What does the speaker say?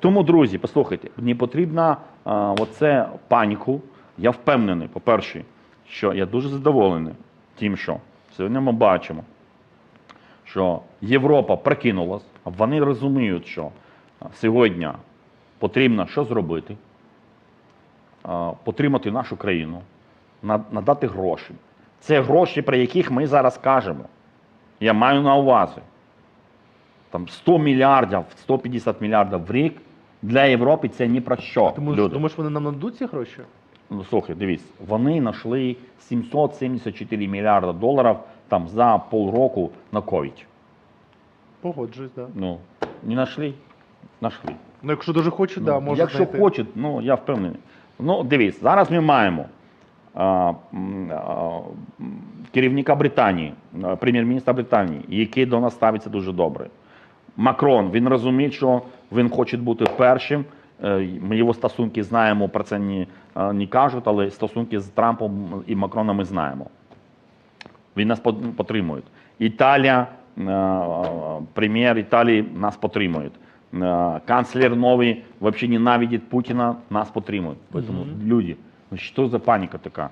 Тому, друзі, послухайте, не потрібна а, оце паніку. Я впевнений, по-перше, що я дуже задоволений тим, що сьогодні ми бачимо, що Європа прокинулась, а вони розуміють, що сьогодні потрібно що зробити, а, потримати нашу країну, надати гроші. Це гроші, про яких ми зараз кажемо. Я маю на увазі. Там 100 мільярдів, 150 мільярдів в рік для Європи це ні про що. Думаєш, люди. думаєш, вони нам нададуть ці гроші? Ну, слухай, дивись, вони знайшли 774 мільярда доларів там за полроку на ковід. Погоджуюсь, так. Да. Ну, не знайшли? Знайшли. Ну, якщо дуже хочуть, да, Ну, можна Якщо знайти. хочуть, ну я впевнений. Ну, дивись, зараз ми маємо а, а, керівника Британії, прем'єр-міністра Британії, який до нас ставиться дуже добре. Макрон, він розуміє, що він хоче бути першим. Е, Ми його стосунки знаємо, про це не, не кажуть, але стосунки з Трампом і Макроном ми знаємо. Він нас підтримує. Італія, е, прем'єр Італії нас підтримує. Е, Канцлер новий взагалі ненавидить Путіна, нас підтримує. Тому, люди, ну що за паніка така?